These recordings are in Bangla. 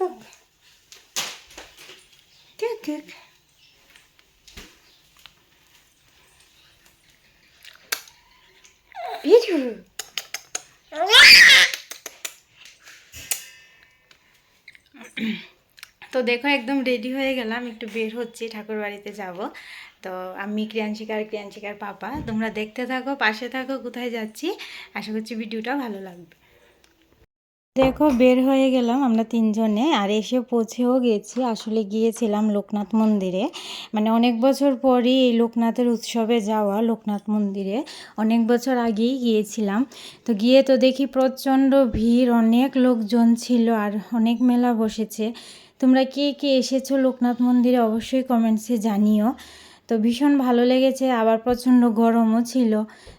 তো দেখো, একদম রেডি হয়ে গেলাম। একটু বের হচ্ছি, ঠাকুর বাড়িতে যাব। তো আমি ক্রিয়াঞ্চিকার ক্রিয়াঞ্চিকার পাপা। তোমরা দেখতে থাকো, পাশে থাকো, কোথায় যাচ্ছি। আশা করছি ভিডিওটা ভালো লাগবে। দেখো, বের হয়ে গেলাম আমরা তিনজনে, আর এসে পৌঁছেও গেছি। আসলে গিয়েছিলাম লোকনাথ মন্দিরে। মানে অনেক বছর পরই এই লোকনাথের উৎসবে যাওয়া লোকনাথ মন্দিরে। অনেক বছর আগেই গিয়েছিলাম। তো গিয়ে তো দেখি প্রচণ্ড ভিড়, অনেক লোকজন ছিল আর অনেক মেলা বসেছে। তোমরা কে কে এসেছ লোকনাথ মন্দিরে অবশ্যই কমেন্টসে জানিও। তো ভীষণ ভালো লেগেছে, আবার প্রচণ্ড গরমও ছিল।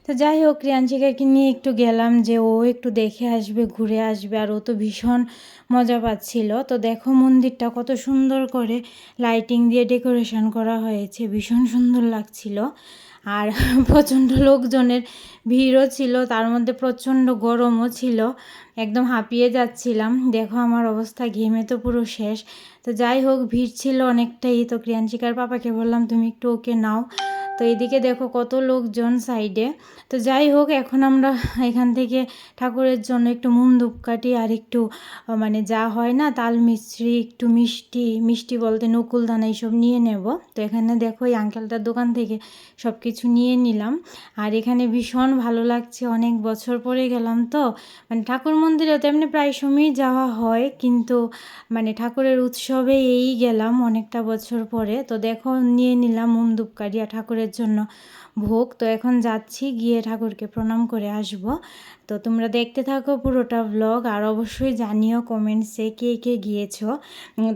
তো যাই হোক রিয়াঞ্চিকাকে নিয়ে একটু গেলাম যে ও একটু দেখে আসবে, ঘুরে আসবে, আর ও তো ভীষণ মজা পাচ্ছিল। তো দেখো মন্দিরটা কত সুন্দর করে লাইটিং দিয়ে ডেকোরেশন করা হয়েছে, ভীষণ সুন্দর লাগছিল। আর প্রচণ্ড লোকজনের ভিড়ও ছিল, তার মধ্যে প্রচণ্ড গরমও ছিল। একদম হাঁপিয়ে যাচ্ছিলাম। দেখো আমার অবস্থা, ঘেমে তো পুরো শেষ। তো যাই হোক, ভিড় ছিল অনেকটাই। তো ক্রিয়াঞ্চিকার পাপাকে বললাম, তুমি একটু ওকে নাও। তো এদিকে দেখো কত লোকজন সাইডে। তো যাই হোক, এখন আমরা এখান থেকে ঠাকুরের জন্য একটু মুম ধূপকাঠি আর একটু মানে যা হয় না, তাল মিশ্রি একটু মিষ্টি মিষ্টি বলতে নকুল দানা এইসব নিয়ে নেব। তো এখানে দেখো এই আঙ্কেলটার দোকান থেকে সব কিছু নিয়ে নিলাম। আর এখানে ভীষণ ভালো লাগছে, অনেক বছর পরে গেলাম তো। মানে ঠাকুর মন্দিরে তেমনি প্রায় সময়ই যাওয়া হয়, কিন্তু মানে ঠাকুরের উৎসবে এই গেলাম অনেকটা বছর পরে। তো দেখো নিয়ে নিলাম মোম ধূপকাঠি আর ঠাকুরের জন্য। ভোগ, তো এখন যাচ্ছি, গিয়ে ঠাকুরকে প্রণাম করে আসব। তো তোমরা দেখতে থাকো পুরোটা ব্লগ আর অবশ্যই জানিও কমেন্টসে কে কে গিয়েছো।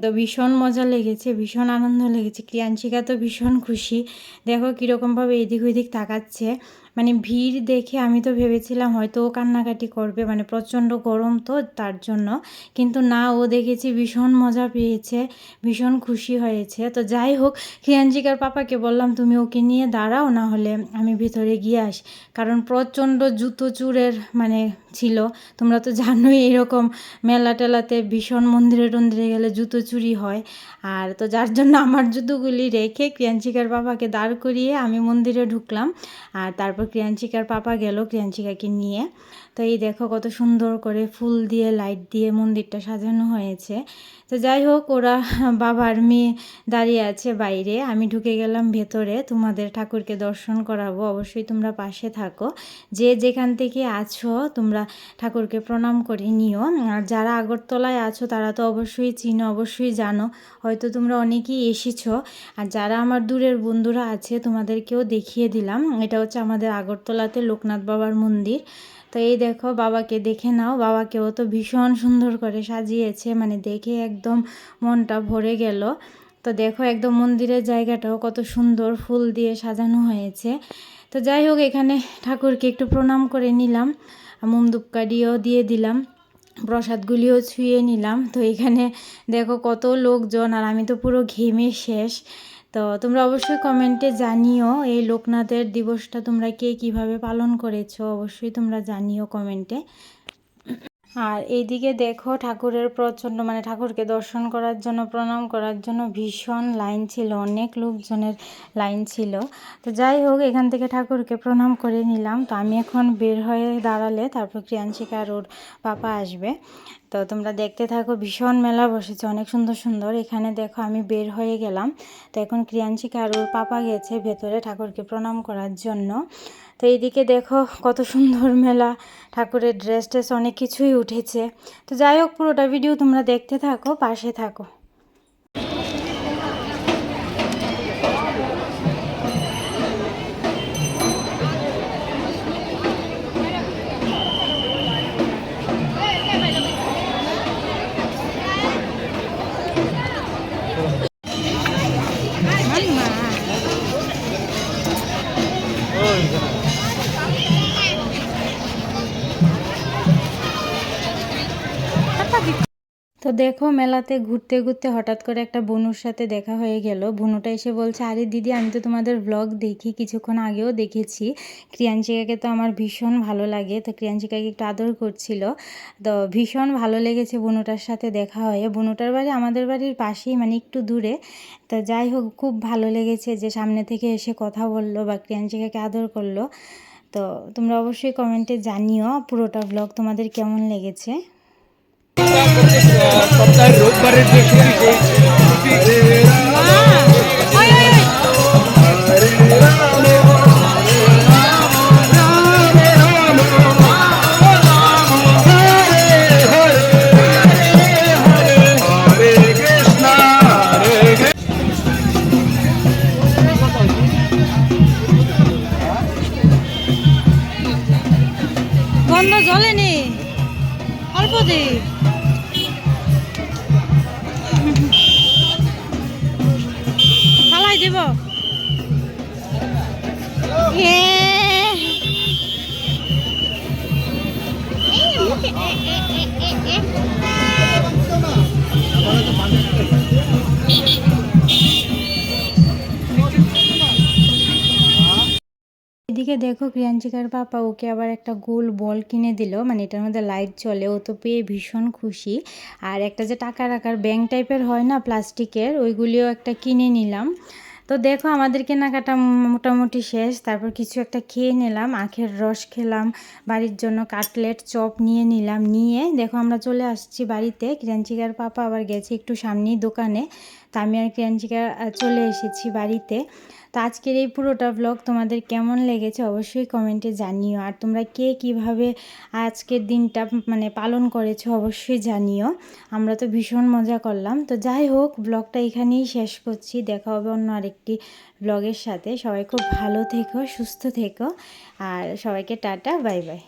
তো ভীষণ মজা লেগেছে, ভীষণ আনন্দ লেগেছে। ক্রিয়াঞ্চিকা তো ভীষণ খুশি। দেখো কীরকমভাবে এদিক ওইদিক তাকাচ্ছে। মানে ভিড় দেখে আমি তো ভেবেছিলাম হয়তো ও কান্নাকাটি করবে মানে প্রচণ্ড গরম তো তার জন্য। কিন্তু না, ও দেখেছি ভীষণ মজা পেয়েছে, ভীষণ খুশি হয়েছে। তো যাই হোক, ক্রিয়াঞ্জিকার পাপাকে বললাম, তুমি ওকে নিয়ে দাঁড়াও, না হলে আমি ভিতরে গিয়ে আসি। কারণ প্রচণ্ড জুতো চুরের মানে ছিল। তোমরা তো জানোই এরকম মেলা টেলাতে ভীষণ মন্দিরে টন্দিরে গেলে জুতো চুরি হয়। আর তো যার জন্য আমার জুতোগুলি রেখে ক্রিয়াঞ্চিকার বাবাকে দাঁড় করিয়ে আমি মন্দিরে ঢুকলাম। আর তারপর ক্রিয়াঞ্চিকার পাপা গেল ক্রিয়াঞ্চিকাকে নিয়ে। তো এই দেখো কত সুন্দর করে ফুল দিয়ে, লাইট দিয়ে মন্দিরটা সাজানো হয়েছে। তো যাই হোক, ওরা বাবার মেয়ে দাঁড়িয়ে আছে বাইরে। আমি ঢুকে গেলাম ভেতরে। তোমাদের ঠাকুরকে দর্শন করাবো। অবশ্যই তোমরা পাশে থাকো। যে যেখান থেকে আছো, তোমরা ঠাকুরকে প্রণাম করে নিও। আর যারা আগরতলায় আছো, তারা তো অবশ্যই চিনো, অবশ্যই জানো। হয়তো তোমরা অনেকেই এসেছ। আর যারা আমার দূরের বন্ধুরা আছে, তোমাদেরকেও দেখিয়ে দিলাম। এটা হচ্ছে আমাদের আগরতলাতে লোকনাথ বাবার মন্দির। তো এই দেখো বাবাকে দেখে নাও। বাবাকেও তো ভীষণ সুন্দর করে সাজিয়েছে মানে দেখে একদম মনটা ভরে গেল। তো দেখো একদম মন্দিরের জায়গাটাও কত সুন্দর ফুল দিয়ে সাজানো হয়েছে। তো যাই হোক, এখানে ঠাকুরকে একটু প্রণাম করে নিলাম। মোম ধূপকাঠিও দিয়ে দিলাম, প্রসাদগুলিও ছুঁয়ে নিলাম। তো এখানে দেখো কত লোকজন, আর আমি তো পুরো ঘেমে শেষ। তো তোমরা অবশ্যই কমেন্টে জানিও, এই লোকনাথের দিবসটা তোমরা কে কীভাবে পালন করেছ, অবশ্যই তোমরা জানিও কমেন্টে আর এইদিকে দেখো, ঠাকুরের প্রচণ্ড মানে ঠাকুরকে দর্শন করার জন্য, প্রণাম করার জন্য ভীষণ লাইন ছিল, অনেক লোকজনের লাইন ছিল। তো যাই হোক, এখান থেকে ঠাকুরকে প্রণাম করে নিলাম। তো আমি এখন বের হয়ে দাঁড়ালে তারপর ক্রিয়াঞ্চিকা আর ওর পাপা আসবে। তো তোমরা দেখতে থাকো, ভীষণ মেলা বসেছে, অনেক সুন্দর সুন্দর। এখানে দেখো আমি বের হয়ে গেলাম। তো এখন ক্রিয়াঞ্চি কারুর পাপা গেছে ভেতরে ঠাকুরকে প্রণাম করার জন্য। তো এইদিকে দেখো কত সুন্দর মেলা, ঠাকুরের ড্রেস ট্রেস অনেক কিছুই উঠেছে। তো যাই হোক, পুরোটা ভিডিও তোমরা দেখতে থাকো, পাশে থাকো। তো তো দেখো মেলাতে ঘুরতে ঘুরতে হঠাৎ করে একটা বনুর সাথে দেখা হয়ে গেল। বনুটা এসে বলছে, আরে দিদি, আমি তো তোমাদের ব্লগ দেখি, কিছুক্ষণ আগেও দেখেছি। ক্রিয়াঞ্চিকাকে তো আমার ভীষণ ভালো লাগে। তো ক্রিয়াঞ্চিকাকে একটু আদর করছিল। তো ভীষণ ভালো লেগেছে বনুটার সাথে দেখা হয়ে। বনুটার বাড়ি আমাদের বাড়ির পাশেই মানে একটু দূরে। তো যাই হোক, খুব ভালো লেগেছে যে সামনে থেকে এসে কথা বলল বা ক্রিয়াঞ্চিকাকে আদর করল। তো তোমরা অবশ্যই কমেন্টে জানিও পুরোটা ব্লগ তোমাদের কেমন লেগেছে। সপ্তাহের রোববারের যে গন্ধ জ্বলেনি অল্প দিই এ এদিকে দেখো ক্রিয়াঞ্চিকার পাপা, ওকে আবার একটা গোল বল কিনে দিল। মানে এটার মধ্যে লাইট চলে ও তো পেয়ে ভীষণ খুশি। আর একটা যে টাকা রাখার ব্যাংক টাইপের হয় না, প্লাস্টিকের, ওইগুলিও একটা কিনে নিলাম। তো দেখো আমাদের কেনাকাটা মোটামুটি শেষ। তারপর কিছু একটা খেয়ে নিলাম। আখের রস খেলাম, বাড়ির জন্য কাটলেট চপ নিয়ে নিলাম, নিয়ে দেখো আমরা চলে আসছি বাড়িতে। ক্রিয়াঞ্চিকার পাপা আবার গেছে একটু সামনেই দোকানে। তা আমি আর ক্রিয়াঞ্চিকা চলে এসেছি বাড়িতে। তো আজকের এই পুরোটা ব্লগ তোমাদের কেমন লেগেছে অবশ্যই কমেন্টে জানিও। আর তোমরা কে কীভাবে আজকের দিনটা মানে পালন করেছ অবশ্যই জানিও। আমরা তো ভীষণ মজা করলাম। তো যাই হোক ব্লগটা এখানেই শেষ করছি। দেখা হবে অন্য আরেকটি ব্লগের সাথে। সবাই খুব ভালো থেকো, সুস্থ থেকো। আর সবাইকে টাটা বাই বাই